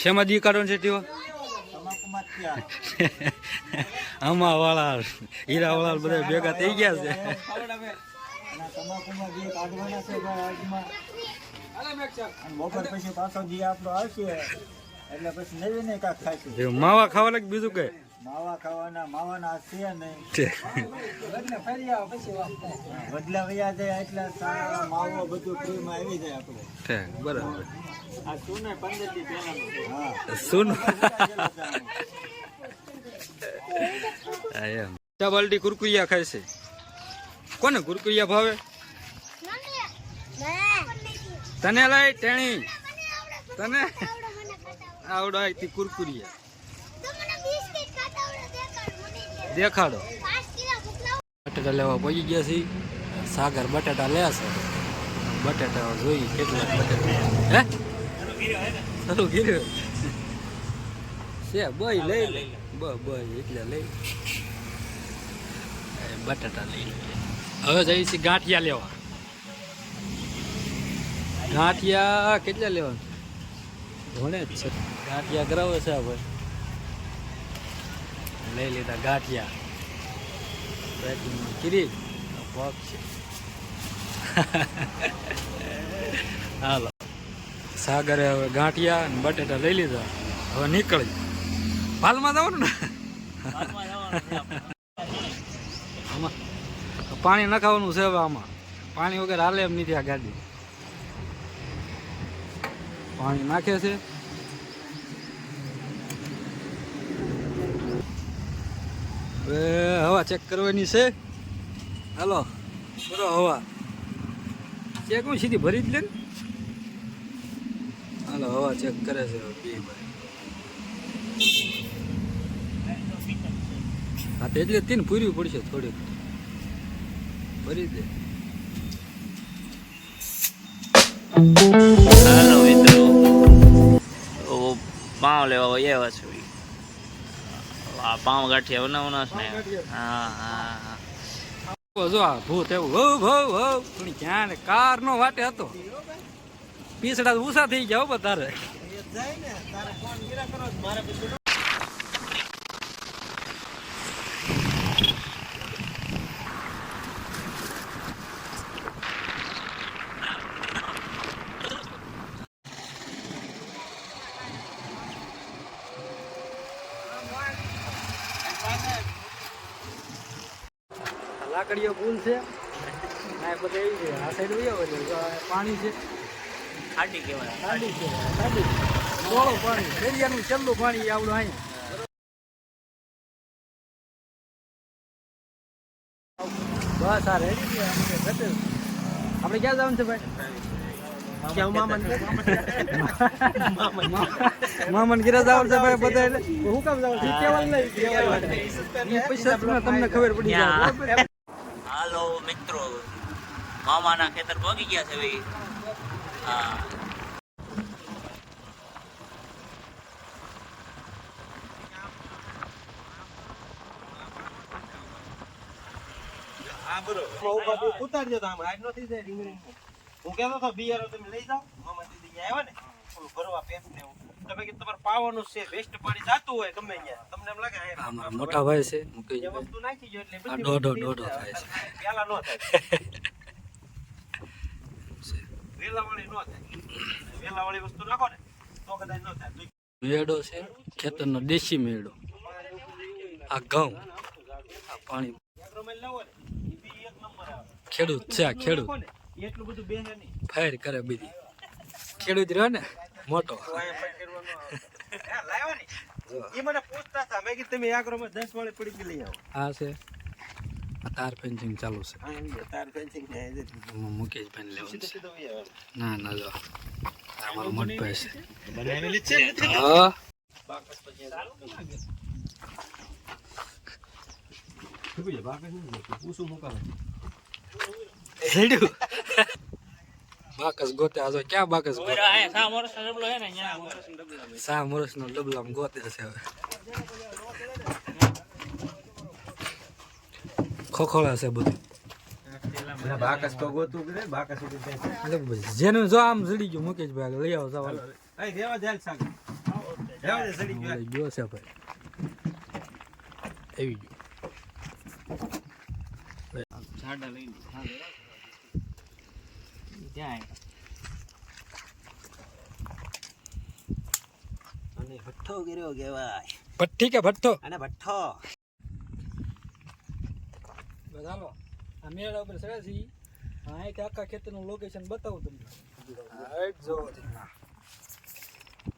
શેમાં દી કાઢો છે ત્યાં. આમાં વાળા હીરા વાળા બધા ભેગા થઈ ગયા છે. માવા ખાવા લાગે બીજું કઈ? માવા ખાવાના માવાના છે નહીં બદલા વયા જાય એટલે માવો બધું ફ્રીમાં આવી જાય આપણે. બરાબર. આ પંદર હા. એમ. ચા બાલટી કુરકુરિયા ખાય છે. કોને કુરકુરિયા ભાવે? તને લઈ ટેણી. તને? આવડો આઈથી કુરકુરિયા. દેખાડો. બટાટા લેવા પહોંચી ગયા છીએ. સાગર બટાટા લે છે. બટાટા જોઈ કેટલા બટાટા. હે? સારું કીધું છે, બઈ લઈ લે. બ, બઈ એટલે લઈ બટાટા લઈ હવે જઈએ છીએ ગાંઠિયા લેવા. ગાંઠિયા કેટલા લેવાનું? ભણે જ છે. ગાંઠિયા કરાવે છે આપણે લઈ લીધા ગાંઠિયા. કીરી પગ છે હાલો સાગરે હવે ગાંઠિયા અને બટેટા લઈ લીધા. હવે નીકળી. હાલમાં જવાનું ને? આમાં. પાણી નખાવાનું છે હવે આમાં. પાણી વગર હાલે એમ નથી આ ગાડી. પાણી નાખે છે. હવે હવા ચેક કરવાની છે. હાલો, કરો હવા. ચેક હું સીધી ભરી જ લે ને. હાલો, હવા ચેક કરે છે બે ભાઈ. હા, તે એટલે તીન પૂરવી પડશે થોડીક. ભરી દે. હાલો મિત્રો. માવ લેવા આવ્યા છે. આ પાઉં ગાંઠિયા બનાવવાના છે ને. હા હા હા. જો આ ભૂત એવું હો હો હો પણ ક્યાં ને કાર નો વાટે હતો. પીસડા ઉષા થઈ ગયા હો તારે લાકડીઓ પુલ છે. આ બધા એવી છે. આ સાઈડ વયો એટલે પાણી છે. ખાટી કહેવાય. ખાટી છે. ખાટી ગોળો પાણી. દરિયાનું છેલ્લું પાણી આવડું અહીંયા. બસ આ રેડી છે. આપણે ક્યાં જવાનું છે ભાઈ? મામન ગીરા જવાનું છે ભાઈ બધા હું. કામ જવાનું છે? નહીં પૈસા તમને તમને ખબર પડી જાય. હાલો મિત્રો. મામાના ખેતર પહોંચી ગયા છે ભાઈ હા. ઉતારજો તો આમ આજ નો થઈ જાય હું કહેતો હતો, બિયારો તમે લઈ જાઓ. મામા દીદી આવ્યા ને. ભરવા પેપ ને. તમે કીધું તમારે પાવાનું છે વેસ્ટ પાણી જાતું હોય ગમે ત્યાં. તમને એમ લાગે મારા મોટા ભાઈ છે મુકેશ એ વસ્તુ નાખી જો એટલે બધી દોઢો દોઢો થાય છે. પેલા નો થાય. વેલાવાળી નો થાય. વેલાવાળી વસ્તુ નાખો ને તો કદાચ નો થાય. મેળો છે ખેતરનો દેશી મેળો. આ ઘઉં. આ પાણી. ખેડૂત છે આ ખેડૂત. એટલું બધું ફાયર કરે બીજી ખેડૂત રહ્યો ને મોટો. હા, ઈ મને પૂછતા હતા. મેં કીધું તમે એગ્રોમાં દસ વાળી પડી ગઈ લઈ આવો. આ છે. આ તાર ફેન્સિંગ ચાલુ છે. હા. તાર ને એ જ. આમાં મુકેશભાઈ લેવાનું છે? હા. હેડ્યું બાકસ ગોતે આ જો ક્યાં બાકસ ગોતે? સા મોરસનો ડબલો છે ને અહીંયા. સા મોરસનો ડબલામાં ગોતે છે હવે. ખોખોળા છે બધું. બાકસ તો ગોતું કરે બાકસ જાય ભાઈ જેનું જો આમ જડી ગયું મુકેશભાઈ આગળ લઈ આવો સવાલ અહીં રેવા જાય સાગર. રેવા દે સડી ગયો. ગયો છે ભાઈ. આવી ગયું. ઝાડા લઈ લે ત્યાં અને ભઠ્ઠો કર્યો કહેવાય. ભઠ્ઠી કે ભઠ્ઠો? અને ભઠ્ઠો. બસ આ મેળા ઉપર ચડ્યા છીએ કે આખા ખેતરનું લોકેશન બતાવું તમને. હાઈટ જો.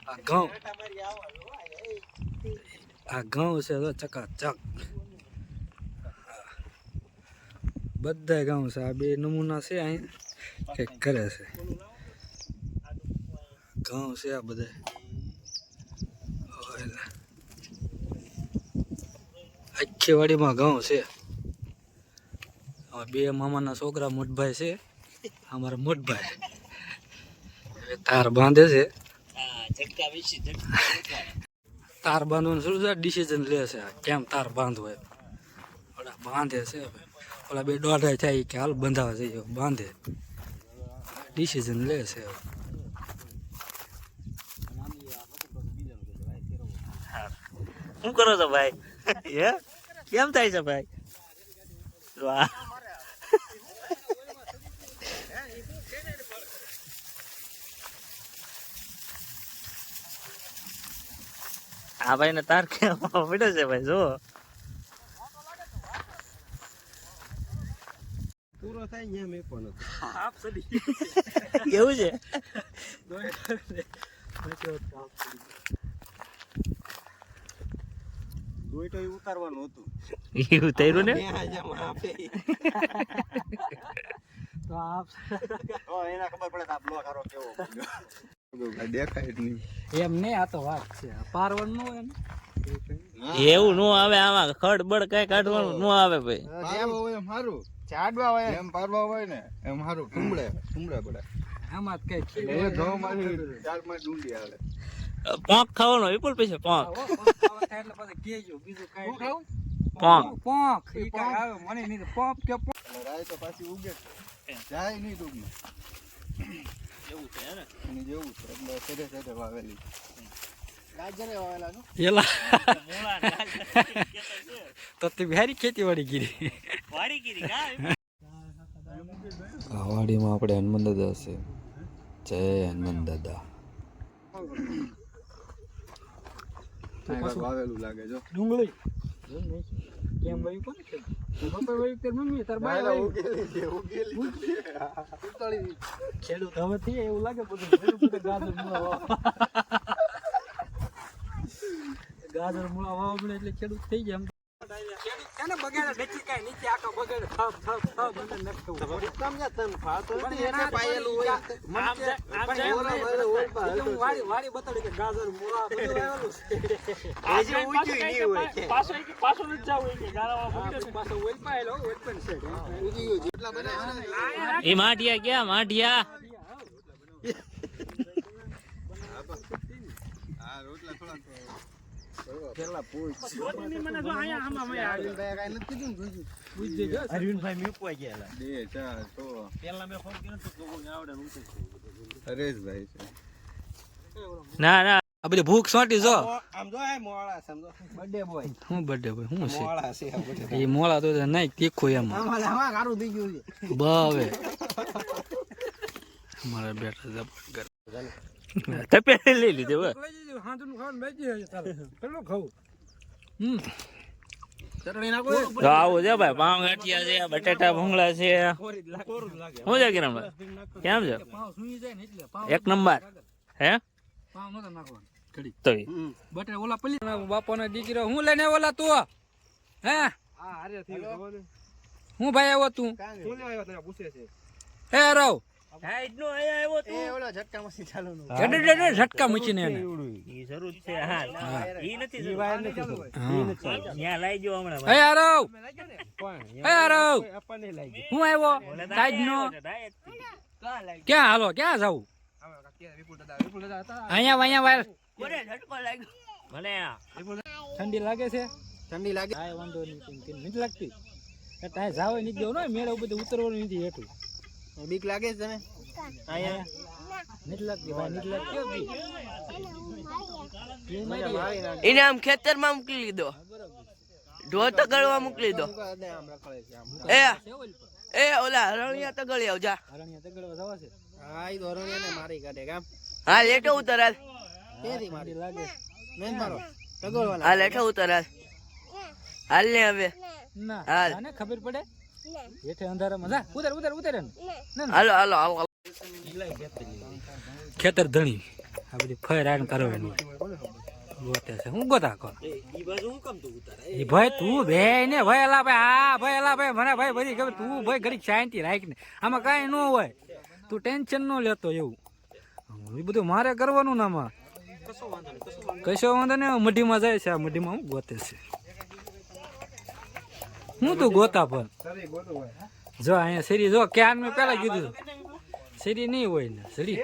આ ઘઉં. આ ઘઉં છે તો ચકાચક. બધા ઘઉં છે. આ બે નમૂના છે અહીં. કે કરે છે ઘઉં છે આ બધા. આખી વાડીમાં ઘઉં છે. બે મામાના છોકરા મોટભાઈ છે. અમારા મોટભાઈ. તાર બાંધે છે. તાર બાંધવાનું શું છે ડિસિઝન લે છે. કેમ તાર બાંધવો ઓલા બાંધે છે. ઓલા બે દોઢ થાય કે હાલ બંધાવા જઈએ, બાંધે. ડિસિઝન લે છે. શું કરો છો ભાઈ? હે? કેમ થાય છે ભાઈ? વાહ. આ ભાઈ ને તાર કેમ પડ્યો છે ભાઈ જો પૂરો થાય ને મેં પણ છે? ઉતારવાનું હતું. એવું થયું ને? ત્યાં જેમ આપે. તો આપ એના ખબર પડે કે આ બ્લોક હારો કેવો દેખાય નહીં. એમ નહીં આ તો વાત છે. પારવણનું એમ? એવું નો આવે આમાં ખડ બળ કઈ કાઢવાનું નો આવે ભાઈ. હોય એમ સારું ચાડવા હોય. એમ પારવા હોય ને એમ હારું ટુંબળે ટુંબળે પડે. આમાં જ કઈ છે એ ઘઉં માંથી ચારમાં ડુંડી આવે. પોંક ખાવાનો વિપુલ પૈસે પોંક એટલે પછી કેજો બીજું કઈ પાંખ. પોંક પોંખ ઈ કાંઈ આવે મને નહીં પોપ કે પોપ રાય તો પાછી ઉગે. જાય નહીં ટૂંકમાં. એવું છે ને? એની જેવું છે એટલે વાવેલી. એલા. મૂળા તો તે હારી ખેતીવાડી ગીરી વાડીગીરી કા આ વાડીમાં આપણે હનુમાન દાદા હશે જય હનુમાન દાદા. વાવેલું લાગે જો. ડુંગળી. કેમ ભાઈ કોને કે બપોર ભાઈ તે મમ્મી તાર બાય વાવેલા ભાઈ છે ઉગેલી ઉતાળી ખેડૂત હવે થી એવું લાગે બધું. બધું બધું ગાજર મૂળા વાવ. ગાજર મૂળા વાવ એટલે ખેડૂત થઈ જાય એમ છે ને બગાડે ડચી કાંઈ નીચે આખો બગાડે મને નથી નથી એના એટલે પાયેલું હોય. મને આમ જાય હું વાડી વાડી બતાડી કે ગાજર મૂળા બધું વાવેલું છે. હજી ઊંચું નહીં હોય પાછો પાછો નથી જવું કે હા, પાછો ઓલપાયેલો, ઓલપાયેલ છે. ઉગી જેટલા બધા એ માઢિયા ગયા માઢિયા હા રોટલા થોડાક પેલા પૂછ ભાઈ કાંઈ નથી કીધું ને જોઈશું. પૂછજે જો. અરવિંદભાઈ મૂકવા ગયા બે ચાર છ પેલા મેં ફોન કર્યો તો કહું આવડે ને ઊંચું હરેશભાઈ છે ના ના આ બધી ભૂખ સોટી જો આમ જો આ મોળા સમજો બર્થડે બોય શું બર્થડે ભાઈ શું છે મોળા છે એ મોળા તો નહીં તીખું એમ આમાં હા ગારું થઈ ગયું છે બવે મારા બેટા જબર તપે લઈ લીધે હવે. આવું છે ભાઈ પાઉં ગાંઠિયા છે બટેટા ભૂંગળા છે. કોરું શું છે કેમ છે? પાવ સુઈ જાય ને એટલે પાવ એક નંબર. હે? તો બટે ઓલા પલી બાપાનો દીકરો હું લઈને ઓલા તું? હે? હા ભાઈ આવ્યો તું? એ રવ. ઝટકા મૂકીને હા. આવ્યો? ક્યાં હાલો? ક્યાં જવું? વિપુલ દાદા વિપુલ દાદા હતા. અહીંયા અહીંયા વાયર. ઠંડી લાગે છે? ઠંડી લાગે. વાંધો નહીં નથી લાગતી. ત્યાં જાવ નહીં ગયો ને મેળા બધું ઉતરવાનું નથી હેઠું. બીક લાગે છે તને? અહીંયા? લાગતી લાગતી. એને આમ ખેતરમાં મોકલી દીધો ઢોર તો ગળવા મોકલી દો. એ ઓલી પર. એ ઓલા હરણિયા તો ગળી આવજા હરણિયા તગડવા જવા છે? હા ઈ ધોરણીયાને મારી કાઢે કામ. હા લેટો ઉતર હાલ. મારી? લાગે. નહીં મારો. ટગોળવાના હા લેટો ઉતર હાલ. હાલ ને હવે. ના હાલ. ખબર પડે? હેઠે અંધારામાં જા ઉતર ઉતર ઉતર હાલો હાલો હાલો. ખેતર ધણી. આ બધી ફેર આન કરવાની. ગોતે છે. હું ગોતા કર ઈ બાજુ હું કેમ તું ઉતારે? એ ભાઈ તું બે ને ભાઈ અલા ભાઈ હા ભાઈ અલા ભાઈ મને ભાઈ બધી ખબર. તું ભાઈ ઘડી શાંતિ રાખ ને આમાં કાંઈ ન હોય. તું ટેન્શન ન લેતો એવું. એ બધું મારે કરવાનું ને આમાં. કશો વાંધો નહીં કશો વાંધો નહીં. મઢીમાં જાય છે આ મઢીમાં હું ગોતે છે. હું તું ગોતા પણ. જો અહીંયા શેરી જો ક્યાં મેં પેલા કીધું શેરી નહીં હોય ને શેરી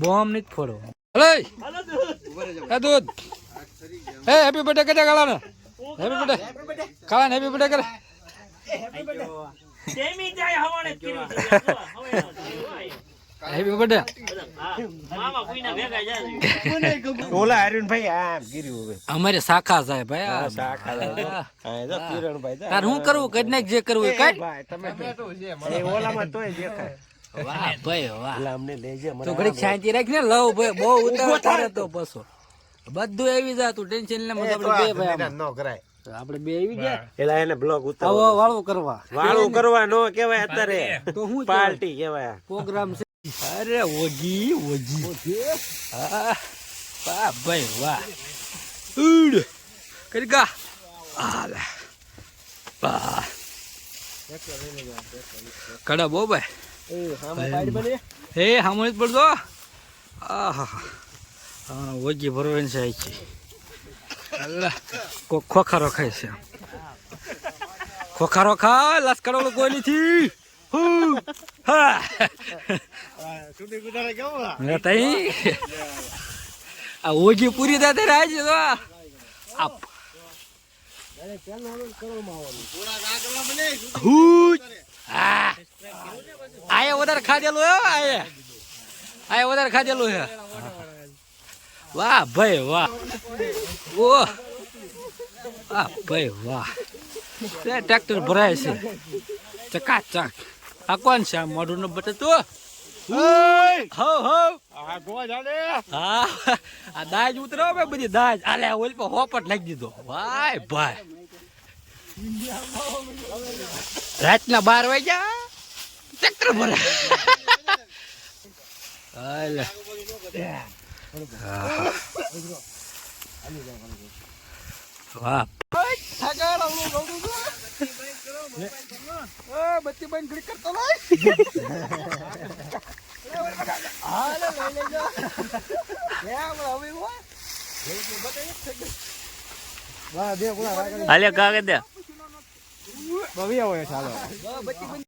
બોમ્બ નહીં ફોડો. હલે. એ દૂધ. હે હેપી બર્થડે કરે. કાળાને હેપી બર્થડે કાળાને હેપી બર્થડે કરે હેપી બર્થડે ઓલા અરુણભાઈ આમ ગીર્યું હવે. અમારે શાખા સાહેબ ભાઈ શાખા કિરણભાઈ તાર હું કરવું કઈ નાખ જે કરવું કઈ ભાઈ તમે એ ઓલામાં તોય દેખાય. વાહ ભાઈ વાહ. અમને લેજે મને તો ઘડીક શાંતિ રાખ ને લવ ભાઈ. બહુ ઉતાવળ તારે તો બસો. બધું આવી જા તું ટેન્શન લે મત આપણે બે ભાઈ ન કરાય. આપણે બે આવી ગયા. એલા એને બ્લોક ઉતારવા વાળું કરવા. વાળું કરવા નો કહેવાય અત્યારે. તો હું પાર્ટી કહેવાય. પ્રોગ્રામ છે. અરે ઓજી ઓજી હા વાહ ભાઈ વાહ. ઉડ. કરી ગા આલે. વાહ. કડા બો ભાઈ. હે સાંભળી જ પડતો આહા. હા ઓજી ભરવાની છે છે અલ્લા. કો ખોખારો ખાય છે. ખોખારો ખા લસકડો કોઈ આ ઓજી પૂરી દાદા રાજ તો આપ. આયા વધારે ખાધેલું હે આયા. આયા વધારે ખાધેલું હે. વાહ ભાઈ વાહ. ઓ. વાહ ભાઈ વાહ. ટ્રેક્ટર ભરાય છે. ચકાચક. આ કોણ છે? મોઢું નો બટતું હો. હો હા. આ દાજ ઉતરો બે બધી દાજ. આલે ઓલ પર હોપટ નાખી દીધો. ભાઈ ભાઈ. રાતના બાર વાગ્યા ચક્ર ભરે. હાલે. વાહ બત્તી બંધ ઘડી કરતો હાલે કાગે દે. બવિયા હોય ચાલો.